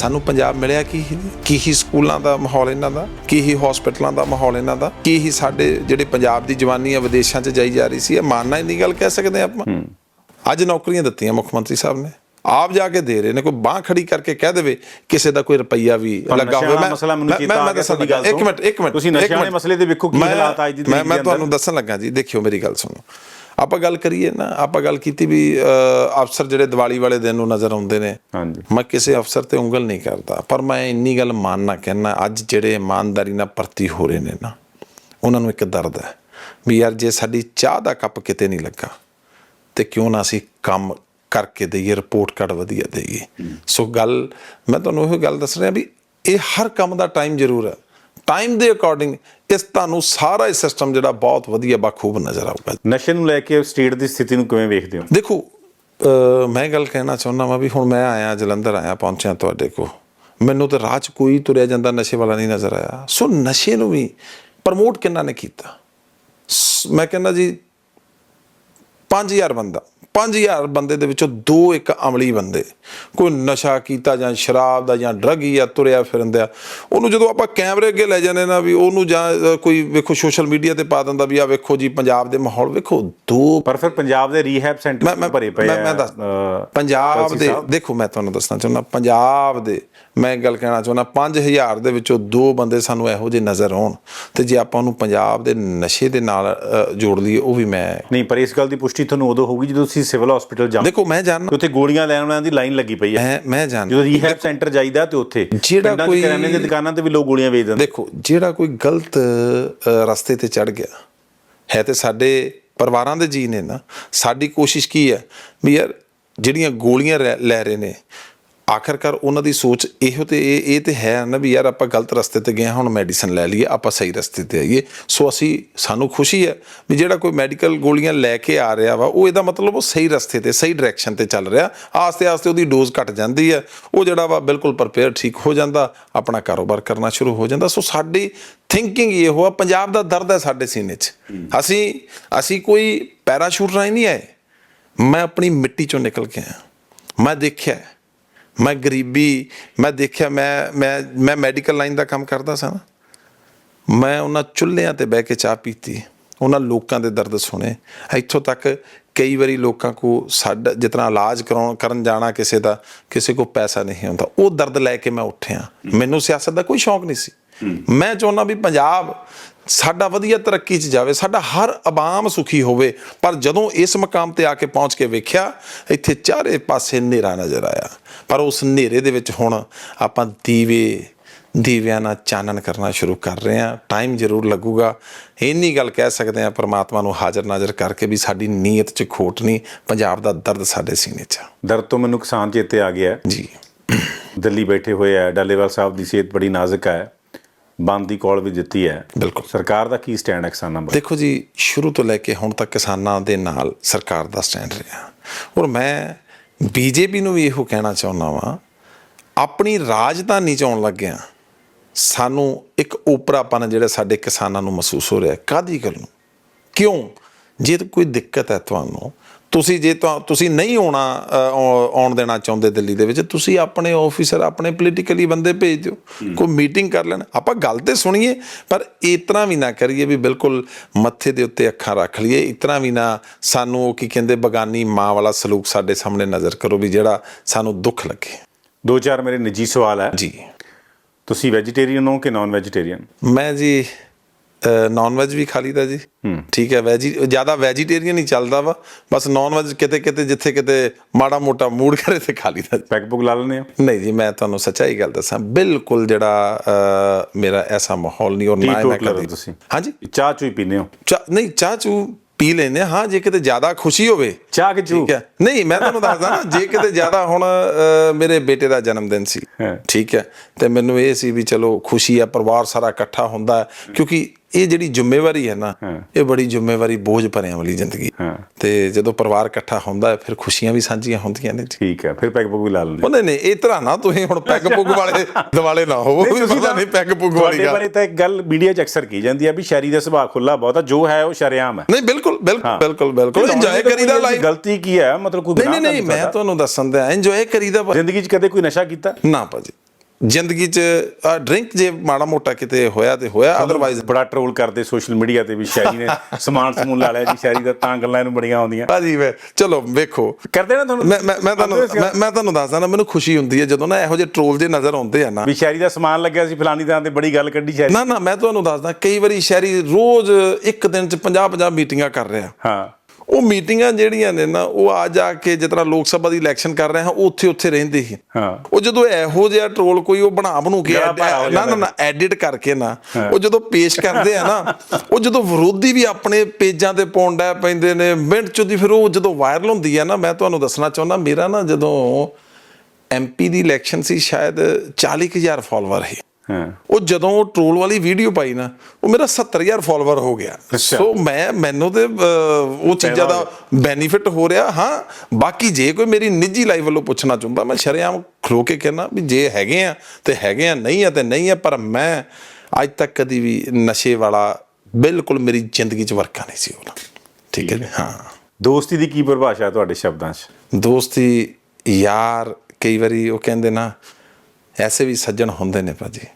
ਸਾਨੂੰ ਪੰਜਾਬ ਮਿਲਿਆ ਕੀ ਹੀ ਨਹੀਂ। ਕੀ ਹੀ ਸਕੂਲਾਂ ਦਾ ਮਾਹੌਲ ਇਹਨਾਂ ਦਾ ਕੀ ਹੀ ਹਸਪੀਟਲਾਂ ਦਾ ਮਾਹੌਲ ਇਹਨਾਂ ਦਾ ਕੀ ਹੀ ਸਾਡੇ ਜਿਹੜੇ ਪੰਜਾਬ ਦੀ ਜਵਾਨੀ ਆ ਵਿਦੇਸ਼ਾਂ 'ਚ ਜਾਈ ਜਾ ਰਹੀ ਸੀ ਇਹ ਮਾਨਣਾ ਇੰਨੀ ਗੱਲ ਕਹਿ ਸਕਦੇ ਆਪਾਂ ਅੱਜ ਨੌਕਰੀਆਂ ਦਿੱਤੀਆਂ ਮੁੱਖ ਮੰਤਰੀ ਸਾਹਿਬ ਨੇ ਆਪ ਜਾ ਕੇ ਦੇ ਰਹੇ ਨੇ ਕੋਈ ਬਾਹ ਖੜੀ ਕਰਕੇ ਕਹਿ ਦੇਵੇ ਕਿਸੇ ਦਾ ਕੋਈ ਰੁਪਈਆ ਵੀ ਲੱਗਾ ਹੋਵੇ ਵਾਲਾ ਮਸਲਾ ਮੈਨੂੰ ਲੱਗਾ ਗੱਲ ਇੱਕ ਤੋਂ। ਮਿੰਟ ਇੱਕ ਮਿੰਟ ਤੁਸੀਂ ਨਸ਼ਿਆਂ ਮਿੰਟ। ਮਸਲੇ ਦੇ ਵੇਖੋ ਕੀ ਮੈਂ- ਹਾਲਾਤ ਅੱਜ ਦੀ ਮੈਂ ਮੈਂ ਦੇ ਤੁਹਾਨੂੰ। ਦੱਸਣ ਲੱਗਾ ਜੀ ਦੇਖਿਓ ਮੇਰੀ ਗੱਲ ਸੁਣੋ ਆਪਾਂ ਗੱਲ ਕਰੀਏ ਨਾ ਆਪਾਂ ਗੱਲ ਕੀਤੀ ਵੀ ਅਫਸਰ ਜਿਹੜੇ ਦੀਵਾਲੀ ਵਾਲੇ ਦਿਨ ਨੂੰ ਨਜ਼ਰ ਆਉਂਦੇ ਨੇ ਹਾਂਜੀ। ਮੈਂ ਕਿਸੇ ਅਫਸਰ ਤੇ ਉਂਗਲ ਨਹੀਂ ਕਰਦਾ ਪਰ ਮੈਂ ਇੰਨੀ ਗੱਲ ਮੰਨਣਾ ਕਹਿਣਾ ਅੱਜ ਜਿਹੜੇ ਇਮਾਨਦਾਰੀ ਨਾਲ ਭਰਤੀ ਹੋ ਰਹੇ ਨੇ ਨਾ ਉਹਨਾਂ ਨੂੰ ਇੱਕ ਦਰਦ ਹੈ ਵੀ ਯਾਰ ਜੇ ਸਾਡੀ ਚਾਹ ਦਾ ਕੱਪ ਕਿਤੇ ਨਹੀਂ ਲੱਗਾ ਤੇ ਕਿਉਂ ਨਾ ਅਸੀਂ ਕੰਮ ਕਰਕੇ ਦਈਏ ਰਿਪੋਰਟ ਕਾਰਡ ਵਧੀਆ ਦਈਏ। ਸੋ ਗੱਲ ਮੈਂ ਤੁਹਾਨੂੰ ਇਹ ਗੱਲ ਦੱਸ ਰਿਹਾ ਵੀ ਇਹ ਹਰ ਕੰਮ ਦਾ ਟਾਈਮ ਜ਼ਰੂਰ ਹੈ। ਟਾਈਮ ਦੇ ਅਕੋਰਡਿੰਗ ਇਸ ਤੁਹਾਨੂੰ ਸਾਰਾ ਇਹ ਸਿਸਟਮ ਜਿਹੜਾ ਬਹੁਤ ਵਧੀਆ ਬਖੂਬ ਨਜ਼ਰ ਆਊਗਾ। ਨਸ਼ੇ ਨੂੰ ਲੈ ਕੇ ਸਟੇਟ ਦੀ ਸਥਿਤੀ ਨੂੰ ਕਿਵੇਂ ਵੇਖਦੇ ਹੋ? ਦੇਖੋ ਮੈਂ ਗੱਲ ਕਹਿਣਾ ਚਾਹੁੰਦਾ ਵਾਂ ਵੀ ਹੁਣ ਮੈਂ ਆਇਆ ਜਲੰਧਰ ਆਇਆ ਪਹੁੰਚਿਆ ਤੁਹਾਡੇ ਕੋ ਮੈਨੂੰ ਤਾਂ ਰਾਹ 'ਚ ਕੋਈ ਤੁਰਿਆ ਜਾਂਦਾ ਨਸ਼ੇ ਵਾਲਾ ਨਹੀਂ ਨਜ਼ਰ ਆਇਆ। ਸੋ ਨਸ਼ੇ ਨੂੰ ਵੀ ਪ੍ਰਮੋਟ ਕਿੰਨਾ ਨੇ ਕੀਤਾ? ਮੈਂ ਕਹਿੰਦਾ ਜੀ 5000 ਬੰਦਾ। 5000 ਬੰਦੇ ਦੇ ਵਿੱਚੋਂ ਦੋ ਇੱਕ ਅਮਲੀ ਬੰਦੇ ਕੋਈ ਨਸ਼ਾ ਕੀਤਾ ਜਾਂ ਸ਼ਰਾਬ ਦਾ ਜਾਂ ਡਰਗ ਜਾਂ ਤੁਰਿਆ ਫਿਰਦਾ ਉਹਨੂੰ ਜਦੋਂ ਆਪਾਂ ਕੈਮਰੇ ਅੱਗੇ ਲੈ ਜਾਂਦੇ ਨਾ ਵੀ ਉਹਨੂੰ ਜਾਂ ਕੋਈ ਵੇਖੋ ਸੋਸ਼ਲ ਮੀਡੀਆ ਤੇ ਪਾ ਦਿੰਦਾ ਵੀ ਆ ਵੇਖੋ ਜੀ ਪੰਜਾਬ ਦੇ ਮਾਹੌਲ ਵੇਖੋ ਦੋ ਪਰ ਫਿਰ ਪੰਜਾਬ ਦੇ ਰੀਹੈਬ ਮੈਂ ਸੈਂਟਰ ਮੈਂ ਭਰੇ ਪਏ ਮੈਂ ਆ ਮੈਂ ਦੱਸ ਅਹ, ਪੰਜਾਬ ਦੇ। ਦੇਖੋ ਮੈਂ ਤੁਹਾਨੂੰ ਦੱਸਣਾ ਚਾਹੁੰਦਾ ਪੰਜਾਬ ਦੇ ਮੈਂ ਇੱਕ ਗੱਲ ਕਹਿਣਾ ਚਾਹੁੰਦਾ 5000 ਦੇ ਵਿੱਚੋਂ ਦੋ ਬੰਦੇ ਸਾਨੂੰ ਇਹੋ ਜਿਹੇ ਨਜ਼ਰ ਆਉਣ ਤੇ ਜੇ ਆਪਾਂ ਉਹਨੂੰ ਪੰਜਾਬ ਦੇ ਨਸ਼ੇ ਦੇ ਨਾਲ ਜੋੜ ਲਈਏ ਉਹ ਵੀ ਮੈਂ ਨਹੀਂ ਪਰ ਇਸ ਗੱਲ ਦੀ ਪੁਸ਼ਟੀ ਤੁਹਾਨੂੰ ਉਦੋਂ ਹੋਊਗੀ ਜਦੋਂ ਤੁਸੀਂ ਸਿਵਲ ਹਸਪੀਟਲ ਜਾਓ ਦੇਖੋ ਮੈਂ ਜਾਣਦਾ ਉੱਥੇ ਗੋਲੀਆਂ ਲੈਣ ਵਾਲਿਆਂ ਦੀ ਲਾਈਨ ਲੱਗੀ ਪਈ ਹੈ। ਮੈਂ ਮੈਂ ਜਦੋਂ ਜਾਣਦਾ ਰੀਹੈਬ ਸੈਂਟਰ ਜਾਈਦਾ ਤੇ ਉੱਥੇ ਜਿਹੜਾ ਕੋਈ- ਕਰਿਆਨੇ ਦੀ ਦੁਕਾਨਾਂ ਤੇ ਵੀ ਲੋਕ ਗੋਲੀਆਂ ਵੇਚ ਦਿੰਦੇ। ਦੇਖੋ ਜਿਹੜਾ ਕੋਈ ਗਲਤ ਰਸਤੇ ਤੇ ਚੜ ਗਿਆ ਹੈ ਤੇ ਸਾਡੇ ਪਰਿਵਾਰਾਂ ਦੇ ਜੀ ਨੇ ਨਾ ਸਾਡੀ ਕੋਸ਼ਿਸ਼ ਕੀ ਹੈ? ਵੀ ਯਾਰ ਜਿਹੜੀਆਂ ਗੋਲੀਆਂ ਲੈ ਰਹੇ ਨੇ ਆਖਰਕਾਰ ਉਹਨਾਂ ਦੀ ਸੋਚ ਇਹੋ ਤੇ ਇਹ ਇਹ ਤੇ ਹੈ ਨਾ ਵੀ ਯਾਰ ਆਪਾਂ ਗਲਤ ਰਸਤੇ ਤੇ ਗਏ ਹਾਂ, ਹੁਣ ਮੈਡੀਸਨ ਲੈ ਲਈਏ ਆਪਾਂ ਸਹੀ ਰਸਤੇ ਤੇ ਆਈਏ। ਸੋ ਅਸੀਂ ਸਾਨੂੰ ਖੁਸ਼ੀ ਹੈ ਵੀ ਜਿਹੜਾ ਕੋਈ ਮੈਡੀਕਲ ਗੋਲੀਆਂ ਲੈ ਕੇ ਆ ਰਿਹਾ ਵਾ ਉਹ ਇਹਦਾ ਮਤਲਬ ਉਹ ਸਹੀ ਰਸਤੇ ਤੇ ਸਹੀ ਡਾਇਰੈਕਸ਼ਨ ਤੇ ਚੱਲ ਰਿਹਾ। ਆਸਤੇ ਆਸਤੇ ਉਹਦੀ ਡੋਜ਼ ਘਟ ਜਾਂਦੀ ਹੈ। ਉਹ ਜਿਹੜਾ ਵਾ ਬਿਲਕੁਲ ਪ੍ਰਪੇਅਰ ਠੀਕ ਹੋ ਜਾਂਦਾ ਆਪਣਾ ਕਾਰੋਬਾਰ ਕਰਨਾ ਸ਼ੁਰੂ ਹੋ ਜਾਂਦਾ। ਸੋ ਸਾਡੀ ਥਿੰਕਿੰਗ ਇਹ ਹੋਆ ਪੰਜਾਬ ਦਾ ਦਰਦ ਹੈ ਸਾਡੇ ਸੀਨੇ 'ਚ। ਅਸੀਂ ਅਸੀਂ ਕੋਈ ਪੈਰਾਸ਼ੂਟ ਰਾਹੀਂ ਨਹੀਂ ਆਏ। ਮੈਂ ਆਪਣੀ ਮਿੱਟੀ ਚੋਂ ਨਿਕਲ ਕੇ ਆਇਆ। ਮੈਂ ਦੇਖਿਆ। ਮੈਂ ਗਰੀਬੀ ਮੈਂ ਦੇਖਿਆ ਮੈਂ ਮੈਂ ਮੈਂ ਮੈਡੀਕਲ ਲਾਈਨ ਦਾ ਕੰਮ ਕਰਦਾ ਸਾਂ ਮੈਂ ਉਹਨਾਂ ਚੁੱਲ੍ਹਿਆਂ ਤੇ ਬਹਿ ਕੇ ਚਾਹ ਪੀਤੀ। ਉਹਨਾਂ ਲੋਕਾਂ ਦੇ ਦਰਦ ਸੁਣੇ। ਇੱਥੋਂ ਤੱਕ ਕਈ ਵਾਰੀ ਲੋਕਾਂ ਕੋ ਸਾਡਾ ਜਿਤਨਾ ਇਲਾਜ ਕਰਾਉਣ ਕਰਨ ਜਾਣਾ ਕਿਸੇ ਦਾ ਕਿਸੇ ਕੋ ਪੈਸਾ ਨਹੀਂ ਹੁੰਦਾ। ਉਹ ਦਰਦ ਲੈ ਕੇ ਮੈਂ ਉੱਠਿਆ। ਮੈਨੂੰ ਸਿਆਸਤ ਦਾ ਕੋਈ ਸ਼ੌਂਕ ਨਹੀਂ ਸੀ। ਮੈਂ ਚਾਹੁੰਦਾ ਵੀ ਪੰਜਾਬ ਸਾਡਾ ਵਧੀਆ ਤਰੱਕੀ 'ਚ ਜਾਵੇ ਸਾਡਾ ਹਰ ਆਵਾਮ ਸੁਖੀ ਹੋਵੇ ਪਰ ਜਦੋਂ ਇਸ ਮਕਾਮ ਤੇ ਆ ਕੇ ਪਹੁੰਚ ਕੇ ਵੇਖਿਆ ਇੱਥੇ ਚਾਰੇ ਪਾਸੇ ਹਨੇਰਾ ਨਜ਼ਰ ਆਇਆ। ਪਰ ਉਸ ਹਨੇਰੇ ਦੇ ਵਿੱਚ ਹੁਣ ਆਪਾਂ ਦੀਵੇ ਦੀਵਿਆਂ ਨਾਲ ਚਾਨਣ ਕਰਨਾ ਸ਼ੁਰੂ ਕਰ ਰਹੇ ਹਾਂ। ਟਾਈਮ ਜ਼ਰੂਰ ਲੱਗੂਗਾ। ਇੰਨੀ ਗੱਲ ਕਹਿ ਸਕਦੇ ਹਾਂ ਪ੍ਰਮਾਤਮਾ ਨੂੰ ਹਾਜ਼ਰ ਨਾਜ਼ਰ ਕਰਕੇ ਵੀ ਸਾਡੀ ਨੀਅਤ 'ਚ ਖੋਟ ਨਹੀਂ ਪੰਜਾਬ ਦਾ ਦਰਦ ਸਾਡੇ ਸੀਨੇ 'ਚ। ਦਰਦ ਤੋਂ ਮੈਨੂੰ ਕਿਸਾਨ ਚੇਤੇ ਆ ਗਿਆ। ਜੀ। ਦਿੱਲੀ ਬੈਠੇ ਹੋਏ ਆ ਡਾਲੇਵਾਲ ਸਾਹਿਬ ਦੀ ਸਿਹਤ ਬੜੀ ਨਾਜ਼ੁਕ ਹੈ ਬੰਦ ਦੀ ਕਾਲ ਵੀ ਦਿੱਤੀ ਹੈ। ਬਿਲਕੁਲ। ਸਰਕਾਰ ਦਾ ਕੀ ਸਟੈਂਡ ਹੈ ਕਿਸਾਨਾਂ ਬਾਰੇ? ਦੇਖੋ ਜੀ ਸ਼ੁਰੂ ਤੋਂ ਲੈ ਕੇ ਹੁਣ ਤੱਕ ਕਿਸਾਨਾਂ ਦੇ ਨਾਲ ਸਰਕਾਰ ਦਾ ਸਟੈਂਡ ਰਿਹਾ। ਔਰ ਮੈਂ ਬੀਜੇਪੀ ਨੂੰ ਵੀ ਇਹੋ ਕਹਿਣਾ ਚਾਹੁੰਦਾ ਵਾਂ ਆਪਣੀ ਰਾਜਧਾਨੀ ਚ ਆਉਣ ਲੱਗਿਆ ਸਾਨੂੰ ਇੱਕ ਓਪਰਾਪਨ ਜਿਹੜਾ ਸਾਡੇ ਕਿਸਾਨਾਂ ਨੂੰ ਮਹਿਸੂਸ ਹੋ ਰਿਹਾ ਕਾਦੀ ਗੱਲ ਨੂੰ? ਕਿਉਂ? ਜੇ ਕੋਈ ਦਿੱਕਤ ਹੈ ਤੁਹਾਨੂੰ ਤੁਸੀਂ ਜੇ ਤੁਸੀਂ ਨਹੀਂ ਆਉਣਾ ਆਉਣ ਦੇਣਾ ਚਾਹੁੰਦੇ ਦਿੱਲੀ ਦੇ ਵਿੱਚ ਤੁਸੀਂ ਆਪਣੇ ਆਫੀਸਰ ਆਪਣੇ ਪੋਲੀਟੀਕਲੀ ਬੰਦੇ ਭੇਜ ਦਿਓ। ਕੋਈ ਮੀਟਿੰਗ ਕਰ ਲੈਣ। ਆਪਾਂ ਗੱਲ ਤੇ ਸੁਣੀਏ ਪਰ ਇਤਨਾ ਵੀ ਨਾ ਕਰੀਏ ਵੀ ਬਿਲਕੁਲ ਮੱਥੇ ਦੇ ਉੱਤੇ ਅੱਖਾਂ ਰੱਖ ਲਈਏ। ਇਤਨਾ ਵੀ ਨਾ ਸਾਨੂੰ ਉਹ ਕੀ ਕਹਿੰਦੇ ਬਗਾਨੀ ਮਾਂ ਵਾਲਾ ਸਲੂਕ ਸਾਡੇ ਸਾਹਮਣੇ ਨਜ਼ਰ ਕਰੋ ਵੀ ਜਿਹੜਾ ਸਾਨੂੰ ਦੁੱਖ ਲੱਗੇ। ਦੋ ਚਾਰ ਮੇਰੇ ਨਿੱਜੀ ਸਵਾਲ ਹੈ। ਜੀ। ਤੁਸੀਂ ਵੈਜੀਟੇਰੀਅਨ ਹੋ ਕਿ ਨਾਨ ਵੈਜੀਟੇਰੀਅਨ ਮੈਂ ਜੀ ਨਾਨ ਵੈਜ ਵੀ ਖਾ ਲਈਦਾ ਜੀ। ਠੀਕ ਹੈ ਵੈਜੀ ਜ਼ਿਆਦਾ ਵੈਜੀਟੇਰੀਅਨ ਹੀ ਚੱਲਦਾ ਵਾ। ਬਸ ਨਾਨ ਵੈਜ ਕਿਤੇ ਕਿਤੇ ਜਿੱਥੇ ਕਿਤੇ ਮਾੜਾ ਮੋਟਾ ਮੂਡ ਕਰੇ ਤੇ ਖਾ ਲਈਦਾ। ਪੈਗ ਪੁਗ ਲਾ ਲੈਂਦੇ ਹੋ? ਨਹੀਂ ਜੀ ਮੈਂ ਤੁਹਾਨੂੰ ਸੱਚਾਈ ਗੱਲ ਦੱਸਾਂ ਬਿਲਕੁਲ ਜਿਹੜਾ ਮੇਰਾ ਐਸਾ ਮਾਹੌਲ ਨਹੀਂ ਔਰ ਨਾ ਮੈਂ ਕਦੀ ਤੁਸੀਂ। ਹਾਂਜੀ? ਚਾਹ ਚੂਈ ਪੀਂਦੇ ਹੋ? ਨਹੀਂ ਚਾਹ ਚੂ ਪੀ ਲੈਨੇ ਹਾਂ। ਜੇ ਕਿਤੇ ਜ਼ਿਆਦਾ ਖੁਸ਼ੀ ਹੋਵੇ। ਚਾਹ ਕਿ ਚੂ ਠੀਕ ਹੈ। ਨਹੀਂ ਮੈਂ ਤੁਹਾਨੂੰ ਦੱਸਦਾ ਨਾ ਜੇ ਕਿਤੇ ਜ਼ਿਆਦਾ ਹੁਣ ਮੇਰੇ ਬੇਟੇ ਦਾ ਜਨਮ ਦਿਨ ਸੀ। ਠੀਕ ਹੈ। ਤੇ ਮੈਨੂੰ ਇਹ ਸੀ ਵੀ ਚਲੋ ਖੁਸ਼ੀ ਆ ਪਰਿਵਾਰ ਸਾਰਾ ਇਕੱਠਾ ਹੁੰਦਾ ਕਿਉਂਕਿ ਇਹ ਜਿਹੜੀ ਜ਼ਿੰਮੇਵਾਰੀ ਹੈ ਨਾ। ਇਹ ਬੜੀ ਜ਼ਿੰਮੇਵਾਰੀ ਬੋਝ ਭਰਿਆ ਵਾਲੀ ਜ਼ਿੰਦਗੀ। ਤੇ ਜਦੋਂ ਪਰਿਵਾਰ ਇਕੱਠਾ ਹੁੰਦਾ ਹੈ ਫਿਰ ਖੁਸ਼ੀਆਂ ਵੀ ਸਾਂਝੀਆਂ ਹੁੰਦੀਆਂ ਨੇ ਠੀਕ ਹੈ ਫਿਰ ਪੈਗ ਪੁਗ ਵੀ ਲਾ ਲੈਂਦੇ। ਉਹਨੇ ਨੇ ਇਸ ਤਰ੍ਹਾਂ ਨਾ ਤੁਸੀਂ ਹੁਣ ਪੈਗ ਪੁੱਗ ਵਾਲੇ ਦਿਵਾਲੇ ਨਾ ਹੋਵੋ ਵੀ ਪਤਾ ਨਹੀਂ ਪੈਗ ਪੁੱਗ ਵਾਲੀ ਗੱਲ ਬਾਰੇ ਤਾਂ ਇੱਕ ਗੱਲ ਮੀਡੀਆ 'ਚ ਅਕਸਰ ਕੀ ਜਾਂਦੀ ਹੈ ਵੀ ਸ਼ੈਰੀ ਦਾ ਸੁਭਾਅ ਖੁੱਲਾ ਬਹੁਤ ਜੋ ਹੈ ਉਹ ਸ਼ਰੇਆਮ ਹੈ ਨਹੀਂ ਬਿਲਕੁਲ ਬਿਲਕੁਲ। ਬਿਲਕੁਲ ਇੰਜੋਏ ਕਰੀਦਾ ਲਾਈਫ ਗਲਤੀ ਕੀ ਹੈ ਮਤਲਬ ਕੋਈ ਨਹੀਂ ਨਹੀਂ ਤਾਂ ਮੈਂ। ਤੁਹਾਨੂੰ ਦੱਸਣ ਦਿਆਂ ਇੰਜੋਏ ਕਰੀਦਾ। ਜ਼ਿੰਦਗੀ 'ਚ ਕਦੇ ਕੋਈ ਨਸ਼ਾ ਕੀਤਾ ਨਾ ਭਾਜੀ ਜ਼ਿੰਦਗੀ 'ਚ ਡਰਿੰਕ ਜੇ ਮਾੜਾ ਮੋਟਾ ਕਿਤੇ ਹੋਇਆ ਤੇ ਹੋਇਆ ਅਦਰਵਾਈਜ਼ ਬੜਾ ਟਰੋਲ ਕਰਦੇ ਸੋਸ਼ਲ ਮੀਡੀਆ ਤੇ ਵੀ ਸ਼ਾਇਰੀ ਨੇ ਸਮਾਨ ਸਮੂਨ ਲਾ ਲਿਆ ਜੀ ਸ਼ਾਇਰੀ ਦਾ ਤਾਂ ਗੱਲਾਂ ਇਹਨੂੰ ਬੜੀਆਂ ਆਉਂਦੀਆਂ। ਭਾਜੀ ਵੇ ਚਲੋ ਵੇਖੋ। ਕਰਦੇ ਨਾ ਤੁਹਾਨੂੰ? ਮੈਂ ਮੈਂ ਤੁਹਾਨੂੰ? ਮੈਂ- ਤੁਹਾਨੂੰ ਦੱਸਦਾ ਨਾ ਮੈਨੂੰ ਖੁਸ਼ੀ ਹੁੰਦੀ ਹੈ ਜਦੋਂ ਨਾ ਇਹੋ ਜਿਹੇ ਟ੍ਰੋਲ ਜੇ ਨਜ਼ਰ ਆਉਂਦੇ ਆ ਨਾ। ਵੀ ਸ਼ਾਇਰੀ ਦਾ ਸਮਾਨ ਲੱਗਿਆ ਸੀ ਫਲਾਨੀ ਥਾਂ ਤੇ ਬੜੀ ਗੱਲ ਕੱਢੀ ਸ਼ਾਇਰੀ ਨਾ ਨਾ ਮੈਂ ਤੁਹਾਨੂੰ ਦੱਸਦਾ ਕਈ ਵਾਰੀ ਸ਼ਹਿਰੀ ਰੋਜ਼ ਇੱਕ ਦਿਨ 'ਚ 50 50 ਮੀਟਿੰਗਾਂ ਕਰ ਰਿਹਾ। ਹਾਂ। ਉਹ ਮੀਟਿੰਗਾਂ ਜਿਹੜੀਆਂ ਨੇ ਨਾ ਉਹ ਆ ਜਾ ਕੇ ਜਿਸ ਤਰ੍ਹਾਂ ਲੋਕ ਸਭਾ ਦੀ ਇਲੈਕਸ਼ਨ ਕਰ ਰਹੇ ਹਾਂ ਉਹ ਉੱਥੇ ਉੱਥੇ ਰਹਿੰਦੇ ਸੀ। ਹਾਂ। ਉਹ ਜਦੋਂ ਇਹੋ ਜਿਹਾ ਟ੍ਰੋਲ ਕੋਈ ਉਹ ਬਣਾ ਬਣੂ ਕੇ ਹੋ ਨਾ ਨਾ ਨਾ ਐਡਿਟ ਕਰਕੇ ਨਾ ਉਹ ਜਦੋਂ ਪੇਸ਼ ਕਰਦੇ ਆ ਨਾ ਉਹ ਜਦੋਂ ਵਿਰੋਧੀ ਵੀ ਆਪਣੇ ਪੇਜਾਂ ਤੇ ਪੌਂਡਾ ਪੈਂਦੇ ਨੇ ਮਿੰਟ ਚ ਦੀ ਫਿਰ ਉਹ ਜਦੋਂ ਵਾਇਰਲ ਹੁੰਦੀ ਆ ਨਾ ਮੈਂ ਤੁਹਾਨੂੰ ਦੱਸਣਾ ਚਾਹੁੰਦਾ ਮੇਰਾ ਨਾ ਜਦੋਂ ਐਮਪੀ ਦੀ ਇਲੈਕਸ਼ਨ ਸੀ ਸ਼ਾਇਦ 40000 ਫਾਲੋਅਰ ਸੀ। ਹਾਂ ਉਹ ਜਦੋਂ ਉਹ ਟ੍ਰੋਲ ਵਾਲੀ ਵੀਡੀਓ ਪਾਈ ਨਾ ਉਹ ਮੇਰਾ 70000 ਫਾਲੋਅਰ ਹੋ ਗਿਆ। ਸੋ ਮੈਂ ਮੈਨੂੰ ਤੇ ਉਹ ਚੀਜ਼ਾਂ ਦਾ ਬੈਨੀਫਿਟ ਹੋ ਰਿਹਾ। ਹਾਂ ਬਾਕੀ ਜੇ ਕੋਈ ਮੇਰੀ ਨਿੱਜੀ ਲਾਈਫ ਵੱਲੋਂ ਪੁੱਛਣਾ ਚਾਹੁੰਦਾ ਮੈਂ ਸ਼ਰੇਆਮ ਖਲੋ ਕੇ ਕਹਿਣਾ ਵੀ ਜੇ ਹੈਗੇ ਆ ਤੇ ਹੈਗੇ ਆ ਨਹੀਂ ਆ ਤੇ ਨਹੀਂ ਆ ਪਰ ਮੈਂ ਅੱਜ ਤੱਕ ਕਦੀ ਵੀ ਨਸ਼ੇ ਵਾਲਾ ਬਿਲਕੁਲ ਮੇਰੀ ਜ਼ਿੰਦਗੀ 'ਚ ਵਰਕਾ ਨਹੀਂ ਸੀ ਹੋਣਾ ਠੀਕ ਹੈ ਜੀ? ਹਾਂ। ਦੋਸਤੀ ਦੀ ਕੀ ਪਰਿਭਾਸ਼ਾ ਹੈ ਤੁਹਾਡੇ ਸ਼ਬਦਾਂ 'ਚ? ਦੋਸਤੀ ਯਾਰ ਕਈ ਵਾਰੀ ਉਹ ਕਹਿੰਦੇ ਨਾ ਐਸੇ ਵੀ ਸੱਜਣ ਹੁੰਦੇ ਨੇ ਭਾਜੀ।